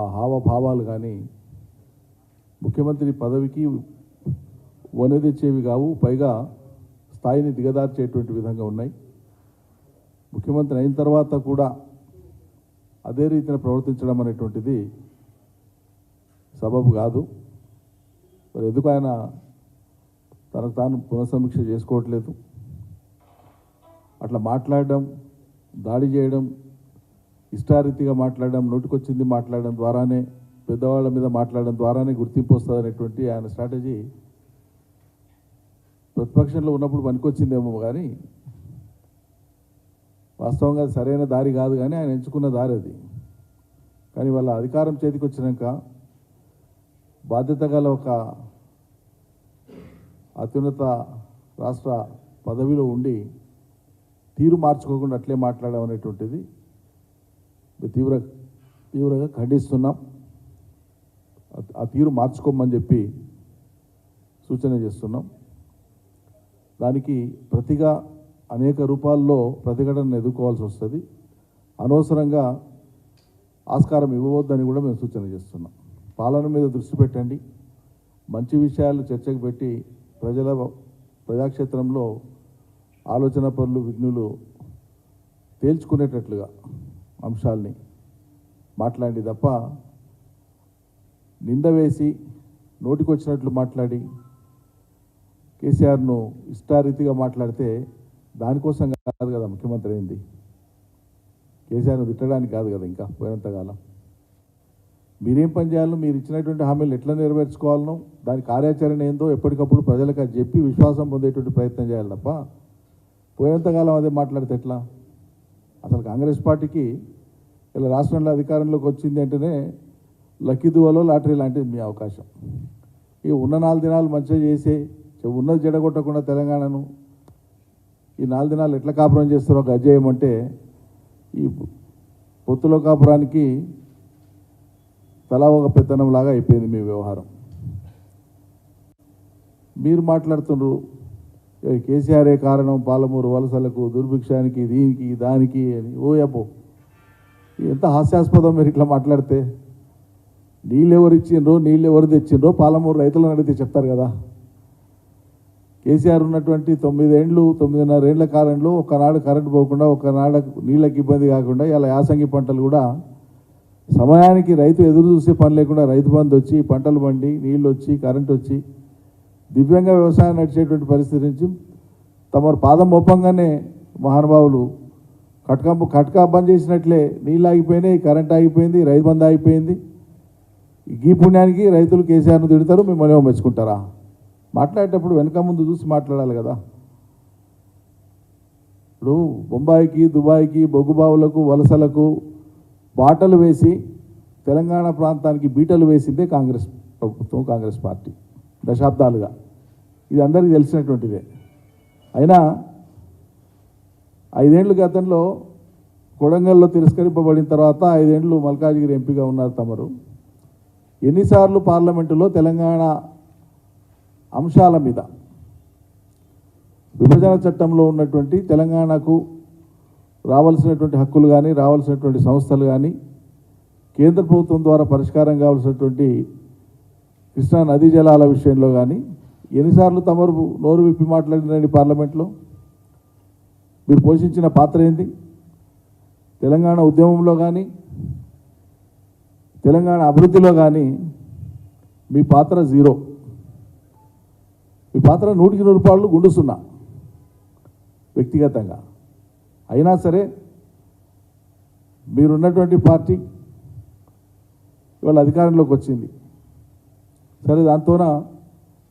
ఆ హావభావాలు కానీ ముఖ్యమంత్రి పదవికి వనె తెచ్చేవి కావు పైగా స్థాయిని దిగదార్చేటువంటి విధంగా ఉన్నాయి. ముఖ్యమంత్రి అయిన తర్వాత కూడా అదే రీతిన ప్రవర్తించడం అనేటువంటిది సబబు కాదు. మరి ఎందుకు ఆయన తనకు తాను పునఃసమీక్ష చేసుకోవట్లేదు? అట్లా మాట్లాడడం దాడి చేయడం ఇష్టారీతిగా మాట్లాడడం నోటికొచ్చింది మాట్లాడడం ద్వారానే పెద్దవాళ్ళ మీద మాట్లాడడం ద్వారానే గుర్తింపు వస్తుంది ఆయన స్ట్రాటజీ ప్రతిపక్షంలో ఉన్నప్పుడు పనికొచ్చిందేమో కానీ వాస్తవంగా సరైన దారి కాదు కానీ ఆయన ఎంచుకున్న దారి అది. కానీ వాళ్ళ అధికారం చేతికి వచ్చినాక బాధ్యత గల ఒక అత్యున్నత రాష్ట్ర పదవిలో ఉండి తీరు మార్చుకోకుండా అట్లే మాట్లాడడం అనేటువంటిది తీవ్ర తీవ్రంగా ఖండిస్తున్నాం. ఆ- తీరు మార్చుకోమని చెప్పి సూచన చేస్తున్నాం. దానికి ప్రతిగా అనేక రూపాల్లో ప్రతిఘటనను ఎదుర్కోవాల్సి వస్తుంది. అనవసరంగా ఆస్కారం ఇవ్వవద్దని కూడా మేము సూచన చేస్తున్నాం. పాలన మీద దృష్టి పెట్టండి. మంచి విషయాలు చర్చకు పెట్టి ప్రజల ప్రజాక్షేత్రంలో ఆలోచన పనులు విఘ్నులు తేల్చుకునేటట్లుగా అంశాల్ని మాట్లాడి తప్ప నింద వేసి నోటికొచ్చినట్లు మాట్లాడి కేసీఆర్ను ఇష్టారీతిగా మాట్లాడితే దానికోసం కాదు కదా ముఖ్యమంత్రి అయింది. కేసీఆర్ను తిట్టడానికి కాదు కదా ఇంకా పోయినంతకాలం మీరేం పని చేయాలో మీరు ఇచ్చినటువంటి హామీలు ఎట్లా నెరవేర్చుకోవాలనో దాని కార్యాచరణ ఏందో ఎప్పటికప్పుడు ప్రజలకు అది చెప్పి విశ్వాసం పొందేటువంటి ప్రయత్నం చేయాలి తప్ప పోయినంతకాలం అదే మాట్లాడితే ఎట్లా? అసలు కాంగ్రెస్ పార్టీకి ఇలా రాష్ట్రంలో అధికారంలోకి వచ్చింది అంటేనే లక్కీదువలో లాటరీ లాంటిది మీ అవకాశం. ఈ ఉన్న నాలుగు దినాలు మంచిగా చేసి ఉన్నది జడగొట్టకుండా తెలంగాణను ఈ నాలుగు దినాలు ఎట్లా కాపురం చేస్తారో గజేయమంటే ఈ పొత్తులో కాపురానికి తలా ఒక పెత్తనంలాగా అయిపోయింది మీ వ్యవహారం. మీరు మాట్లాడుతుండ్రు కేసీఆరే కారణం పాలమూరు వలసలకు దుర్భిక్షానికి దీనికి దానికి అని. ఓ అబ్బో ఎంత హాస్యాస్పదం మీరు ఇట్లా మాట్లాడితే. నీళ్ళు ఎవరు ఇచ్చిండ్రో నీళ్ళు ఎవరు తెచ్చిండ్రో పాలమూరు రైతులను అడిగితే చెప్తారు కదా. కేసీఆర్ ఉన్నటువంటి తొమ్మిదేండ్లు తొమ్మిదిన్నర ఏళ్ళ కాలంలో ఒకనాడు కరెంటు పోకుండా ఒకనాడు నీళ్ళకి ఇబ్బంది కాకుండా ఇలా యాసంగి పంటలు కూడా సమయానికి రైతు ఎదురు చూసే పని లేకుండా రైతు బంధు వచ్చి పంటలు పండి నీళ్ళు వచ్చి కరెంట్ వచ్చి దివ్యంగా వ్యవసాయం నడిచేటువంటి పరిస్థితి నుంచి తమరు పాదం మోపంగానే మహానుభావులు కట్కంపు కట్కా బంద్ చేసినట్లే నీళ్ళు ఆగిపోయినాయి కరెంట్ ఆగిపోయింది రైతు బంద్ ఆగిపోయింది. ఈ పుణ్యానికి రైతులు కేసీఆర్ను తిడతారు మిమ్మల్ని ఏమో మెచ్చుకుంటారా? మాట్లాడేటప్పుడు వెనక ముందు చూసి మాట్లాడాలి కదా. ఇప్పుడు బొంబాయికి దుబాయ్కి బొగ్గుబావులకు వలసలకు బాటలు వేసి తెలంగాణ ప్రాంతానికి బీటలు వేసిందే కాంగ్రెస్ ప్రభుత్వం కాంగ్రెస్ పార్టీ. దశాబ్దాలుగా. ఇది అందరికీ తెలిసినటువంటిదే. అయినా ఐదేండ్ల గతంలో కొడంగల్లో తిరస్కరింపబడిన తర్వాత ఐదేండ్లు మల్కాజ్గిరి ఎంపీగా ఉన్నారు తమరు. ఎన్నిసార్లు పార్లమెంటులో తెలంగాణ అంశాల మీద విభజన చట్టంలో ఉన్నటువంటి తెలంగాణకు రావాల్సినటువంటి హక్కులు కానీ రావాల్సినటువంటి సంస్థలు కానీ కేంద్ర ప్రభుత్వం ద్వారా పరిష్కారం కావాల్సినటువంటి కృష్ణా నదీ జలాల విషయంలో కానీ ఎన్నిసార్లు తమరు నోరు విప్పి మాట్లాడినండి పార్లమెంట్లో? మీరు పోషించిన పాత్ర ఏంది? తెలంగాణ ఉద్యమంలో కానీ తెలంగాణ అభివృద్ధిలో కానీ మీ పాత్ర జీరో. మీ పాత్ర నూటికి నూరు రూపాయలు గుండుస్తున్నా వ్యక్తిగతంగా. అయినా సరే మీరున్నటువంటి పార్టీ ఇవాళ అధికారంలోకి వచ్చింది. సరే దాంతోన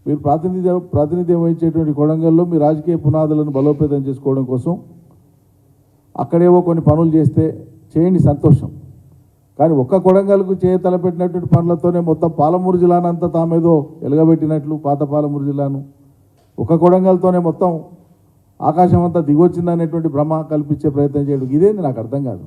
మీరు ప్రాతినిధ్య ప్రాతినిధ్యం వహించేటువంటి కొడంగల్లో మీ రాజకీయ పునాదులను బలోపేతం చేసుకోవడం కోసం అక్కడేవో కొన్ని పనులు చేస్తే చేయండి సంతోషం. కానీ ఒక్క కొడంగల్కు చేయ తలపెట్టినటువంటి పనులతోనే మొత్తం పాలమూరు జిల్లానంతా తామేదో ఎలగబెట్టినట్లు పాత పాలమూరు జిల్లాను. ఒక కొడంగల్తోనే మొత్తం ఆకాశం అంతా దిగొచ్చిందనేటువంటి భ్రమ కల్పించే ప్రయత్నం చేయడం. ఇదేంది నాకు అర్థం కాదు.